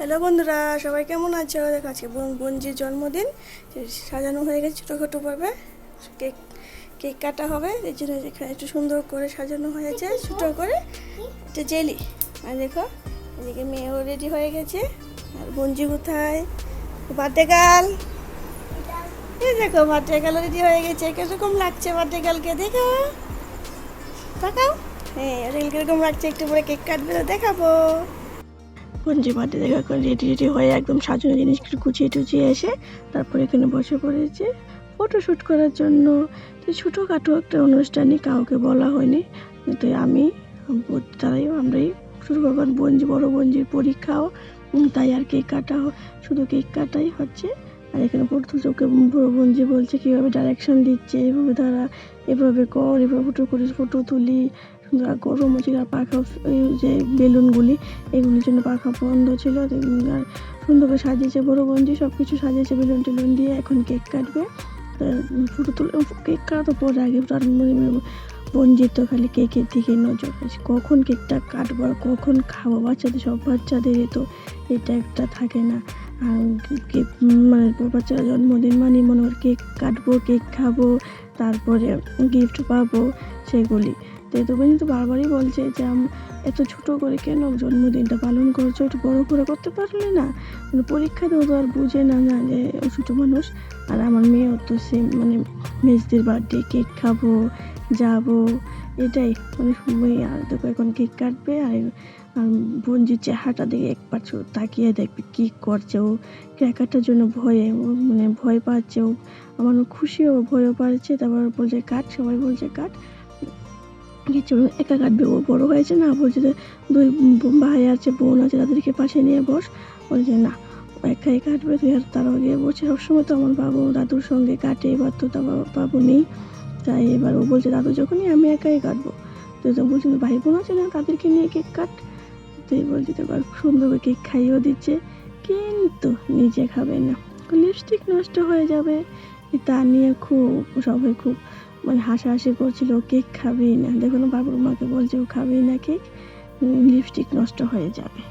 Hello বন্ধুরা, সবাই কেমন আছো? দেখো আজকে বোন, বোনজির জন্মদিন সাজানো হয়ে গেছে ছোটোখাটো ভাবে। কেক কেক কাটা হবে, এই জন্য এখানে একটু সুন্দর করে সাজানো হয়েছে, ছোটো করে। এটা জেলি। আর দেখো, এদিকে মেয়েও রেডি হয়ে গেছে। আর বঞ্জি কোথায়? বার্থডে গাল এই দেখো, বার্থডে গাল রেডি হয়ে গেছে। কীরকম লাগছে বার্থডে গালকে দেখো। তাকাও। হ্যাঁ কীরকম লাগছে? একটু পরে কেক কাটবে তো দেখাবো। পঞ্জি বাদে দেখা করে রেডি রেডি হয়ে একদম সাজানো জিনিস গুছিয়ে টুচিয়ে এসে তারপর এখানে বসে পড়েছে। ফটোশ্যুট করার জন্য। তো ছোটোখাটো একটা অনুষ্ঠানে কাউকে বলা হয়নি। তো আমি তারাই, আমরাই শুরু করবার বঞ্জি বড় বঞ্জির পরীক্ষাও তাই আর কেক কাটা শুধু কেক কাটাই হচ্ছে। আর এখানে ওকে বড় বঞ্জি বলছে কীভাবে ডাইরেকশন দিচ্ছে, এভাবে তারা, এভাবে কর, এভাবে ফটো করে ফটো তুলি। গরম হচ্ছিল আর পাখা যে বেলুনগুলি, এগুলির জন্য পাখা বন্ধ ছিল। আর সুন্দর করে সাজিয়েছে, বড় বঞ্জি সব কিছু সাজিয়েছে বেলুন টেলুন দিয়ে। এখন কেক কাটবে। ফটো তুলে কেক কাটা তো পরে আগে, তার মানে বঞ্জির তো খালি কেকের দিকে নজর আছে। কখন কেকটা কাটবো আর কখন খাব? বাচ্চাদের, সব বাচ্চাদেরই তো, এটা একটা থাকে না। আর কেক মানে বাচ্চারা জন্মদিন মানে মনে হয় কেক কাটবো, কেক খাব, তারপরে গিফট পাবো সেগুলি। তো তুমি তো বারবারই বলছে যে এত ছোট করে কেন জন্মদিনটা পালন করছ? একটু বড় করে করতে পারলে না? মানে পরীক্ষাতেও তো আর বুঝে না না যে ছোটো মানুষ। আর আমার মেয়েও তো সেম মানে মেজদের বার্থডে কেক খাব, যাব, এটাই। মানে সময় আর দেখো এখন কেক কাটবে আর বঞ্জির চেহারাটা দেখে একবার তাকিয়ে দেখবে কী করছে ও। ক্র্যাকারটার জন্য ভয়ে মানে ভয় পাচ্ছে ও। আমার খুশিও ভয়ও পাচ্ছে। তারপর বলছে, কাট, সবাই বলছে কাট। কিছু একা কাটবে ও বড় হয়েছে না, বলছে যে দুই ভাই আছে, বোন আছে, তাদেরকে পাশে নিয়ে বস। বলছে না একাই কাটবে, তুই আর তারাও গিয়ে বলছে সবসময় তো আমার বাবু দাদুর সঙ্গে কাটে, এবার তো তা বাবা- নেই। তাই এবার ও বলছে, দাদু, যখনই আমি একাই কাটবো। তো তো বলছে, তো ভাই বোন আছে না, তাদেরকে নিয়ে কেক কাট? তুই বলছি, তো এবার সুন্দর করে কেক খাইয়েও দিচ্ছে, কিন্তু নিজে খাবে না। লিপস্টিক নষ্ট হয়ে যাবে। তা নিয়ে খুব, সবাই খুব মানে হাসাহাসি করছিল, কেক খাবেই না। দেখুন, বাবুর মাকে বলছে, ও খাবেই না কেক লিপস্টিক নষ্ট হয়ে যাবে।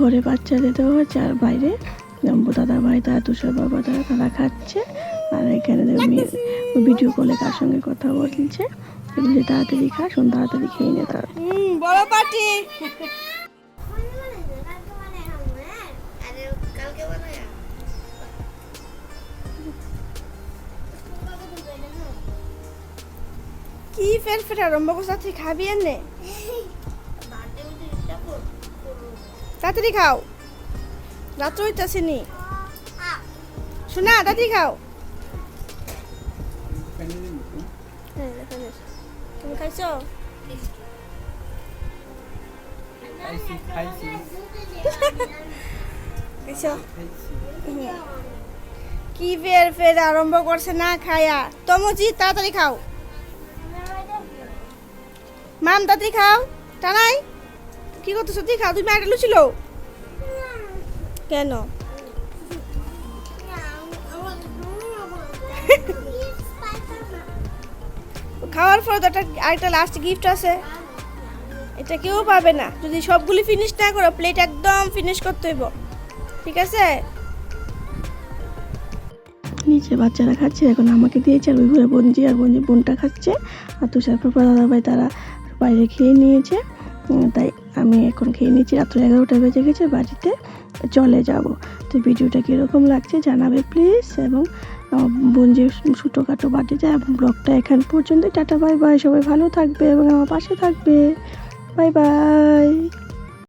ঘরে বাচ্চাদের দেওয়া হচ্ছে আর বাইরে দাদা ভাই, তারা তুষার বাবা, তারা তারা খাচ্ছে। আর এখানে ভিডিও কলে কার সঙ্গে কথা বলছে। তাড়াতাড়ি খা, শোন তাড়াতাড়ি খেয়ে নে তারা। কি ফের ফের আরম্ভ করছে? খাবি এনে? তাড়াতাড়ি খাও। রাত্র হইতেছে নি শোনা তাড়াতাড়ি খাও। হ্যাঁ। তুমি খাইছো। কি ফের ফের আরম্ভ করছে না খায়া। তমজি তাড়াতাড়ি খাও। মাম তাড়াতাড়ি খাও। টানাই। কি করতেছো সত্যি খাও তুমি আগে লুছিল কেন? খাওয়ার পর তো একটা আরেকটা লাস্ট গিফট আছে। এটা কেউ পাবে না। যদি সবগুলি ফিনিশ না করো প্লেট একদম ফিনিশ করতে হইব। ঠিক আছে? নিচে বাচ্চারা খাচ্ছে, এখন আমাকে দিয়েছে আর ওই ঘরে বঞ্জি আর বঞ্জি বোনটা খাচ্ছে। আর তুষার পাপা দাদা ভাই তারা বাইরে খেয়ে নিয়েছে। তাই আমি এখন খেয়ে নিচ্ছি। রাত্র এগারোটা বেজে গেছে, বাড়িতে চলে যাব। তো ভিডিওটা কীরকম লাগছে জানাবে প্লিজ এবং বোন যে ছোটোখাটো বাড়িতে ব্লগটা এখান পর্যন্ত টাটা বাই বাই সবাই ভালো থাকবে এবং আমার পাশে থাকবে। Bye bye